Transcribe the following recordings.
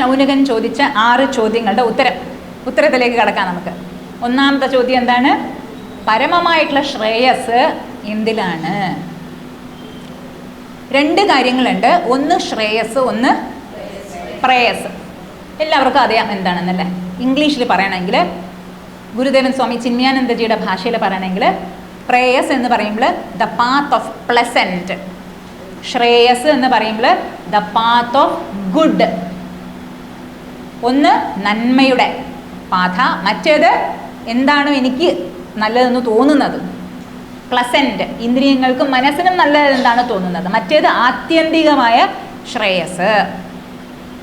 ശൗനകൻ ചോദിച്ച ആറ് ചോദ്യങ്ങളുടെ ഉത്തരം. ഉത്തരത്തിലേക്ക് കടക്കാം നമുക്ക്. ഒന്നാമത്തെ ചോദ്യം എന്താണ്? പരമമായിട്ടുള്ള ശ്രേയസ് എന്തിലാണ്? രണ്ട് കാര്യങ്ങളുണ്ട്. ഒന്ന് ശ്രേയസ് ഒന്ന് പ്രേയസ്. എല്ലാവർക്കും അറിയാം എന്താണെന്നല്ലേ? ഇംഗ്ലീഷിൽ പറയണമെങ്കിൽ ഗുരുദേവൻ സ്വാമി ചിന്മയാനന്ദജിയുടെ ഭാഷയിൽ പറയണമെങ്കിൽ പ്രേയസ് എന്ന് പറയുമ്പോൾ ദ പാത്ത് ഓഫ് പ്ലസന്റ് ശ്രേയസ് എന്ന് പറയുമ്പോൾ ദ പാത്ത് ഓഫ് ഗുഡ് ഒന്ന് നന്മയുടെ പാത മറ്റേത് എന്താണ് എനിക്ക് നല്ലതെന്ന് തോന്നുന്നത്? പ്ലസന്റ് ഇന്ദ്രിയങ്ങൾക്കും മനസ്സിനും നല്ലത് എന്താണ് തോന്നുന്നത്? മറ്റേത് ആത്യന്തികമായ ശ്രേയസ്.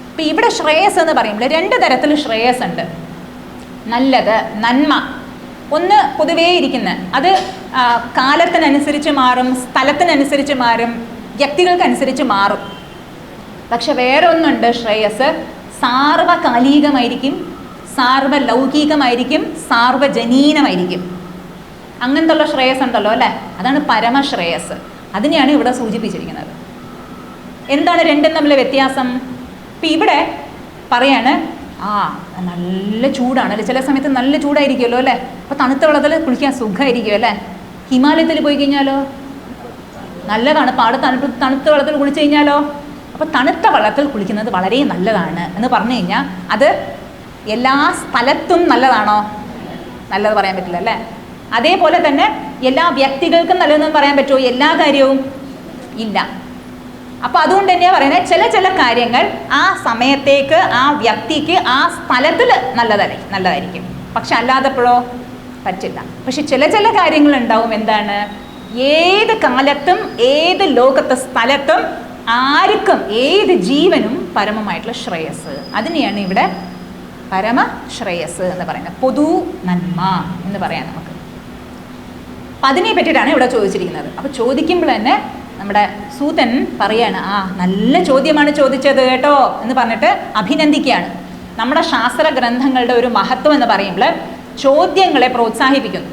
ഇപ്പം ഇവിടെ ശ്രേയസ് എന്ന് പറയുമ്പോൾ രണ്ട് തരത്തിൽ ശ്രേയസ് ഉണ്ട്. നല്ലത് നന്മ. ഒന്ന് പൊതുവേ ഇരിക്കുന്ന അത് കാലത്തിനനുസരിച്ച് മാറും സ്ഥലത്തിനനുസരിച്ച് മാറും വ്യക്തികൾക്കനുസരിച്ച് മാറും. പക്ഷെ വേറെ ഒന്നുണ്ട് ശ്രേയസ് സാർവകാലികമായിരിക്കും സാർവലൗകികമായിരിക്കും സാർവജനീനമായിരിക്കും. അങ്ങനത്തെ ഉള്ള ശ്രേയസ് ഉണ്ടല്ലോ അല്ലേ? അതാണ് പരമശ്രേയസ്. അതിനെയാണ് ഇവിടെ സൂചിപ്പിച്ചിരിക്കുന്നത്. എന്താണ് രണ്ടും തമ്മിലെ വ്യത്യാസം? ഇപ്പം ഇവിടെ പറയാണ് ആ നല്ല ചൂടാണ് അല്ലേ ചില സമയത്ത് നല്ല ചൂടായിരിക്കുമല്ലോ അല്ലേ? അപ്പോൾ തണുത്ത വെള്ളത്തിൽ കുളിക്കാൻ സുഖമായിരിക്കും അല്ലേ? ഹിമാലയത്തിൽ പോയി കഴിഞ്ഞാലോ? നല്ലതാണ്. പാട് തണുപ്പ് തണുത്ത വെള്ളത്തിൽ കുളിച്ചു കഴിഞ്ഞാലോ? അപ്പോൾ തണുത്ത വെള്ളത്തിൽ കുളിക്കുന്നത് വളരെ നല്ലതാണ് എന്ന് പറഞ്ഞു കഴിഞ്ഞാൽ അത് എല്ലാ സ്ഥലത്തും നല്ലതാണോ? നല്ലത് പറയാൻ പറ്റില്ല അല്ലേ? അതേപോലെ തന്നെ എല്ലാ വ്യക്തികൾക്കും നല്ലതെന്ന് പറയാൻ പറ്റുമോ? എല്ലാ കാര്യവും ഇല്ല. അപ്പോൾ അതുകൊണ്ട് തന്നെയാണ് പറയുന്നത് ചില ചില കാര്യങ്ങൾ ആ സമയത്തേക്ക് ആ വ്യക്തിക്ക് ആ സ്ഥലത്തിൽ നല്ലതായി നല്ലതായിരിക്കും. പക്ഷെ അല്ലാതപ്പോഴോ പറ്റില്ല. പക്ഷെ ചില ചില കാര്യങ്ങൾ ഉണ്ടാവും എന്താണ്? ഏത് കാലത്തും ഏത് ലോകത്തെ സ്ഥലത്തും ആർക്കും ഏത് ജീവനും പരമമായിട്ടുള്ള ശ്രേയസ്. അതിനെയാണ് ഇവിടെ പരമ ശ്രേയസ് എന്ന് പറയുന്നത്. പൊതു നന്മ എന്ന് പറയാം നമുക്ക്. അപ്പം അതിനെ പറ്റിയിട്ടാണ് ഇവിടെ ചോദിച്ചിരിക്കുന്നത്. അപ്പോൾ ചോദിക്കുമ്പോൾ തന്നെ നമ്മുടെ സൂതൻ പറയാണ് ആ നല്ല ചോദ്യമാണ് ചോദിച്ചത് കേട്ടോ എന്ന് പറഞ്ഞിട്ട് അഭിനന്ദിക്കുകയാണ്. നമ്മുടെ ശാസ്ത്ര ഗ്രന്ഥങ്ങളുടെ ഒരു മഹത്വം എന്ന് പറയുമ്പോൾ ചോദ്യങ്ങളെ പ്രോത്സാഹിപ്പിക്കുന്നു.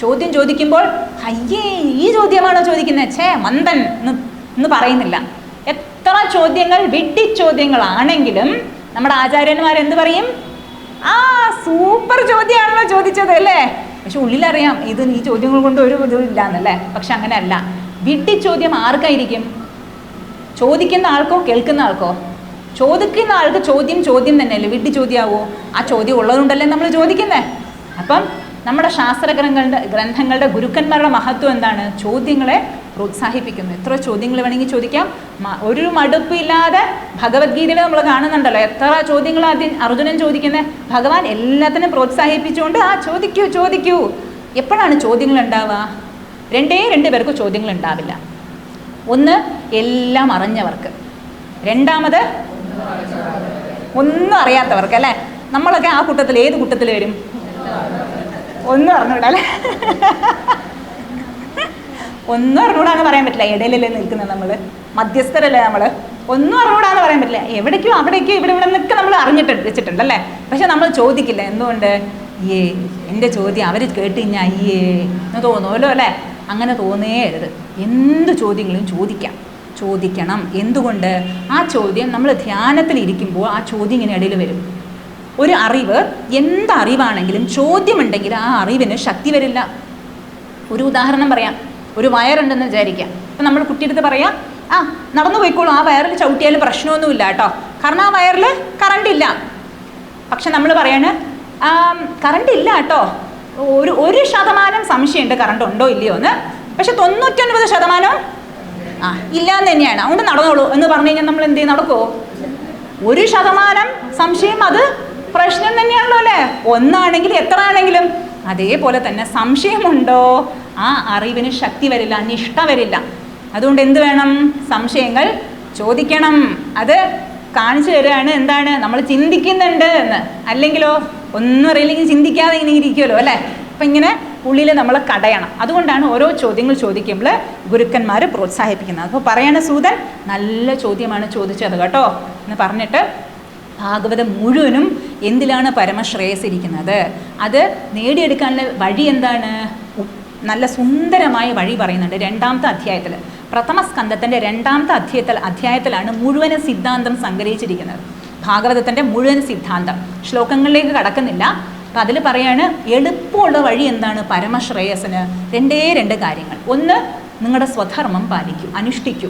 ചോദ്യം ചോദിക്കുമ്പോൾ അയ്യേ ഈ ചോദ്യമാണോ ചോദിക്കുന്നത്? ഛേ മന്ദൻ എന്ന് എന്ന് പറയുന്നില്ല. എത്ര ചോദ്യങ്ങൾ വിട്ടി ചോദ്യങ്ങളാണെങ്കിലും നമ്മുടെ ആചാര്യന്മാർ എന്ത് പറയും? ആ സൂപ്പർ ചോദ്യമാണല്ലോ ചോദിച്ചത് അല്ലേ? പക്ഷെ ഉള്ളിലറിയാം ഇത് ഈ ചോദ്യങ്ങൾ കൊണ്ട് ഒരു ഇല്ല എന്നല്ലേ പക്ഷെ അങ്ങനെയല്ല. വിട്ടി ചോദ്യം ആർക്കായിരിക്കും? ചോദിക്കുന്ന ആൾക്കോ കേൾക്കുന്ന ആൾക്കോ? ചോദിക്കുന്ന ആൾക്ക് ചോദ്യം ചോദ്യം തന്നെയല്ലേ? വിട്ടി ചോദ്യമാവോ ആ ചോദ്യം ഉള്ളതുകൊണ്ടല്ലേ നമ്മൾ ചോദിക്കുന്നേ. അപ്പം നമ്മുടെ ശാസ്ത്ര ഗ്രന്ഥങ്ങളുടെ ഗ്രന്ഥങ്ങളുടെ ഗുരുക്കന്മാരുടെ മഹത്വം എന്താണ്? ചോദ്യങ്ങളെ പ്രോത്സാഹിപ്പിക്കുന്നു. എത്ര ചോദ്യങ്ങൾ വേണമെങ്കിൽ ചോദിക്കാം. ഒരു മടുപ്പില്ലാതെ ഭഗവത്ഗീതയിൽ നമ്മൾ കാണുന്നുണ്ടല്ലോ. എത്ര ചോദ്യങ്ങൾ ആദ്യം അർജുനൻ ചോദിക്കുന്നത്? ഭഗവാൻ എല്ലാത്തിനും പ്രോത്സാഹിപ്പിച്ചുകൊണ്ട് ആ ചോദിക്കൂ ചോദിക്കൂ. എപ്പോഴാണ് ചോദ്യങ്ങൾ ഉണ്ടാവുക? രണ്ടേ രണ്ട് പേർക്ക് ചോദ്യങ്ങൾ ഉണ്ടാവില്ല. ഒന്ന് എല്ലാം അറിഞ്ഞവർക്ക്. രണ്ടാമത് ഒന്നും അറിയാത്തവർക്ക് അല്ലേ? നമ്മളൊക്കെ ആ കൂട്ടത്തിൽ ഏത് കൂട്ടത്തിൽ വരും? ഒന്നും അറിഞ്ഞൂടാ അല്ലേ? ഒന്നും അറിഞ്ഞൂടാന്ന് പറയാൻ പറ്റില്ല. ഇടയിലല്ലേ നിൽക്കുന്നത് നമ്മൾ മധ്യസ്ഥരല്ലേ നമ്മൾ ഒന്നും അറിഞ്ഞൂടാന്ന് പറയാൻ പറ്റില്ല. എവിടേക്കും അവിടേക്കും ഇവിടെ ഇവിടെ നിൽക്കുക നമ്മൾ അറിഞ്ഞിട്ട് വെച്ചിട്ടുണ്ട് അല്ലേ പക്ഷെ നമ്മൾ ചോദിക്കില്ല. എന്തുകൊണ്ട്? ഏ എന്റെ ചോദ്യം അവർ കേട്ട് കഴിഞ്ഞാൽ അയ്യേ എന്ന് തോന്നുമല്ലോ അല്ലേ? അങ്ങനെ തോന്നേ തോന്നേരുത് എന്ത് ചോദ്യങ്ങളും ചോദിക്കാം. ചോദിക്കണം. എന്തുകൊണ്ട്? ആ ചോദ്യം നമ്മൾ ധ്യാനത്തിൽ ഇരിക്കുമ്പോൾ ആ ചോദ്യം ഇങ്ങനെ ഇടയിൽ വരും. ഒരു അറിവ് എന്ത് അറിവാണെങ്കിലും ചോദ്യമുണ്ടെങ്കിൽ ആ അറിവിന് ശക്തി വരില്ല. ഒരു ഉദാഹരണം പറയാം. ഒരു വയറുണ്ടെന്ന് വിചാരിക്കാം അപ്പം നമ്മൾ കുട്ടിയെടുത്ത് പറയാം ആ നടന്നു പോയിക്കോളൂ. ആ വയറിൽ ചവിട്ടിയാലും പ്രശ്നമൊന്നുമില്ല കേട്ടോ. കാരണം ആ വയറിൽ കറണ്ട് ഇല്ല പക്ഷെ നമ്മൾ പറയാണ് കറണ്ട് ഇല്ല കേട്ടോ. ഒരു ഒരു ശതമാനം സംശയമുണ്ട്. കറണ്ട് ഉണ്ടോ ഇല്ലയോ എന്ന്. പക്ഷെ തൊണ്ണൂറ്റൊൻപത് ശതമാനം ആ ഇല്ല എന്ന് തന്നെയാണ്. അതുകൊണ്ട് നടന്നോളൂ എന്ന് പറഞ്ഞു കഴിഞ്ഞാൽ നമ്മൾ എന്ത് ചെയ്യും? നടക്കുമോ ഒരു ശതമാനം സംശയം അത് പ്രശ്നം തന്നെയാണല്ലോ അല്ലേ? ഒന്നാണെങ്കിലും എത്ര ആണെങ്കിലും അതേപോലെ തന്നെ സംശയമുണ്ടോ? ആ അറിവിന് ശക്തി വരില്ല നിഷ്ഠ വരില്ല. അതുകൊണ്ട് എന്ത് വേണം? സംശയങ്ങൾ ചോദിക്കണം. അത് കാണിച്ചു തരികയാണ് എന്താണ്? നമ്മൾ ചിന്തിക്കുന്നുണ്ട് എന്ന്. അല്ലെങ്കിലോ ഒന്നും അറിയില്ലെങ്കിൽ ചിന്തിക്കാതെ ഇങ്ങനെ ഇരിക്കുമല്ലോ അല്ലേ? അപ്പം ഇങ്ങനെ ഉള്ളിൽ നമ്മൾ കടയണം. അതുകൊണ്ടാണ് ഓരോ ചോദ്യങ്ങൾ ചോദിക്കുമ്പോൾ ഗുരുക്കന്മാർ പ്രോത്സാഹിപ്പിക്കുന്നത്. അപ്പോൾ പറയണ സൂതൻ നല്ല ചോദ്യമാണ് ചോദിച്ചത് കേട്ടോ എന്ന് പറഞ്ഞിട്ട് ഭാഗവതം മുഴുവനും എന്തിലാണ് പരമശ്രേയസ് ഇരിക്കുന്നത്? അത് നേടിയെടുക്കാനുള്ള വഴി എന്താണ്? നല്ല സുന്ദരമായ വഴി പറയുന്നുണ്ട് രണ്ടാമത്തെ അധ്യായത്തിൽ പ്രഥമ സ്കന്ധത്തിന്റെ രണ്ടാമത്തെ അധ്യായത്തിൽ അധ്യായത്തിലാണ് മുഴുവൻ സിദ്ധാന്തം സംഗ്രഹിച്ചിരിക്കുന്നത്. ഭാഗവതത്തിന്റെ മുഴുവൻ സിദ്ധാന്തം. ശ്ലോകങ്ങളിലേക്ക് കടക്കുന്നില്ല. അപ്പം അതിൽ പറയാണ് എളുപ്പമുള്ള വഴി എന്താണ് പരമശ്രേയസിന് രണ്ടേ രണ്ട് കാര്യങ്ങൾ. ഒന്ന് നിങ്ങളുടെ സ്വധർമ്മം പാലിക്കൂ അനുഷ്ഠിക്കൂ.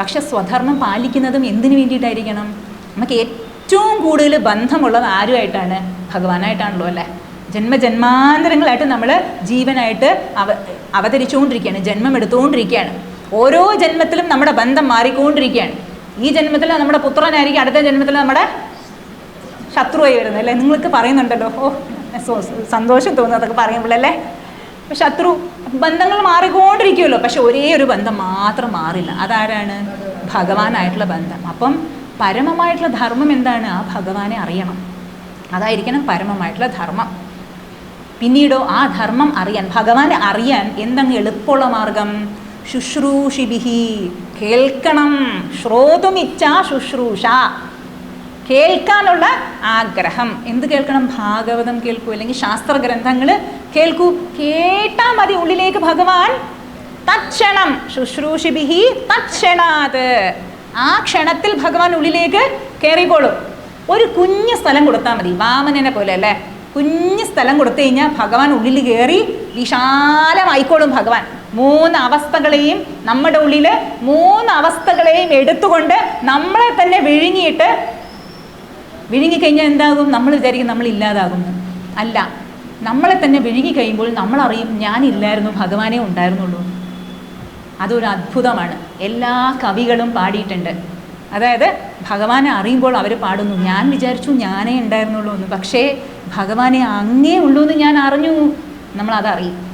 പക്ഷെ സ്വധർമ്മം പാലിക്കുന്നതും എന്തിനു വേണ്ടിയിട്ടായിരിക്കണം? നമുക്ക് ഏറ്റവും കൂടുതൽ ബന്ധമുള്ളത് ആരുമായിട്ടാണ്? ഭഗവാനായിട്ടാണല്ലോ അല്ലേ? ജന്മജന്മാന്തരങ്ങളായിട്ട് നമ്മൾ ജീവനായിട്ട് അവ അവതരിച്ചുകൊണ്ടിരിക്കുകയാണ് ജന്മം എടുത്തുകൊണ്ടിരിക്കുകയാണ് ഓരോ ജന്മത്തിലും നമ്മുടെ ബന്ധം മാറിക്കൊണ്ടിരിക്കുകയാണ്. ഈ ജന്മത്തിൽ നമ്മുടെ പുത്രനായിരിക്കും അടുത്ത ജന്മത്തിൽ നമ്മുടെ ശത്രുവായി വരുന്നത് അല്ലേ? നിങ്ങൾക്ക് പറയുന്നുണ്ടല്ലോ ഓ സന്തോഷം തോന്നുന്നു അതൊക്കെ പറയുമ്പോഴല്ലേ? ശത്രു ബന്ധങ്ങൾ മാറിക്കൊണ്ടിരിക്കുമല്ലോ പക്ഷെ ഒരേ ഒരു ബന്ധം മാത്രം മാറില്ല. അതാരാണ്? ഭഗവാനായിട്ടുള്ള ബന്ധം. അപ്പം പരമമായിട്ടുള്ള ധർമ്മം എന്താണ്? ആ ഭഗവാനെ അറിയണം. അതായിരിക്കണം പരമമായിട്ടുള്ള ധർമ്മം. പിന്നീടോ ആ ധർമ്മം അറിയാൻ ഭഗവാനെ അറിയാൻ എന്തങ്ങ് എളുപ്പമുള്ള മാർഗം? ശുശ്രൂഷിബിഹി. കേൾക്കണം. ശ്രോതുമിച്ച ശുശ്രൂഷ. കേൾക്കാനുള്ള ആഗ്രഹം. എന്ത് കേൾക്കണം? ഭാഗവതം കേൾക്കൂ. അല്ലെങ്കിൽ ശാസ്ത്രഗ്രന്ഥങ്ങൾ കേൾക്കൂ. കേട്ടാ മതി ഉള്ളിലേക്ക് ഭഗവാൻ. തക്ഷണം ശുശ്രൂഷിബിഹി തക്ഷണാത് ആ ക്ഷണത്തിൽ ഭഗവാൻ ഉള്ളിലേക്ക് കയറിക്കോളും ഒരു കുഞ്ഞു സ്ഥലം കൊടുത്താൽ മതി. വാമനനെ പോലെ അല്ലേ? കുഞ്ഞു സ്ഥലം കൊടുത്തു കഴിഞ്ഞാൽ ഭഗവാൻ ഉള്ളിൽ കയറി വിശാലമായിക്കോളും ഭഗവാൻ. മൂന്ന് അവസ്ഥകളെയും നമ്മുടെ ഉള്ളിൽ മൂന്ന് അവസ്ഥകളെയും എടുത്തുകൊണ്ട് നമ്മളെ തന്നെ വിഴുങ്ങിയിട്ട് വിഴുങ്ങിക്കഴിഞ്ഞാൽ എന്താകും? നമ്മൾ വിചാരിക്കും നമ്മൾ ഇല്ലാതാകുന്നു. അല്ല നമ്മളെ തന്നെ വിഴുങ്ങി കഴിയുമ്പോൾ നമ്മൾ അറിയും ഞാനില്ലായിരുന്നു ഭഗവാനേ ഉണ്ടായിരുന്നുള്ളൂ. അതൊരു അത്ഭുതമാണ്. എല്ലാ കവികളും പാടിയിട്ടുണ്ട്. അതായത് ഭഗവാനെ അറിയുമ്പോൾ അവർ പാടുന്നു. ഞാൻ വിചാരിച്ചു ഞാനേ ഉണ്ടായിരുന്നുള്ളൂ എന്ന്. പക്ഷേ ഭഗവാനെ അങ്ങേ ഉള്ളൂ എന്ന് ഞാൻ അറിഞ്ഞു. നമ്മൾ നമ്മളതറിയും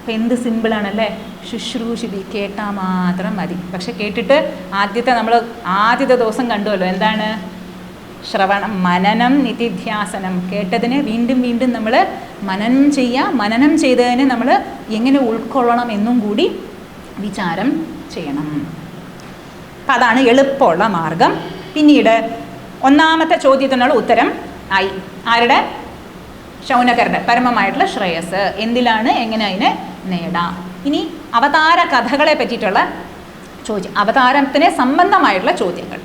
അപ്പം എന്ത് സിമ്പിളാണല്ലേ? ശുശ്രൂഷിതി കേട്ടാൽ മാത്രം മതി. പക്ഷെ കേട്ടിട്ട് ആദ്യത്തെ നമ്മൾ ആദ്യത്തെ ദിവസം കണ്ടുവല്ലോ. എന്താണ്? ശ്രവണം മനനം നിതിധ്യാസനം കേട്ടതിനെ വീണ്ടും വീണ്ടും നമ്മൾ മനനം ചെയ്യുക മനനം ചെയ്തതിനെ നമ്മൾ എങ്ങനെ ഉൾക്കൊള്ളണം എന്നും കൂടി വിചാരം ചെയ്യണം. അപ്പം അതാണ് എളുപ്പമുള്ള മാർഗം. പിന്നീട് ഒന്നാമത്തെ ചോദ്യത്തിനുള്ള ഉത്തരം ആയി. ആരുടെ? ശൗനകരുടെ പരമമായിട്ടുള്ള ശ്രേയസ്. എന്തിലാണ് എങ്ങനെ അതിനെ നേടാം? ഇനി അവതാര കഥകളെ പറ്റിയിട്ടുള്ള ചോദ്യം അവതാരത്തിനെ സംബന്ധമായിട്ടുള്ള ചോദ്യങ്ങൾ.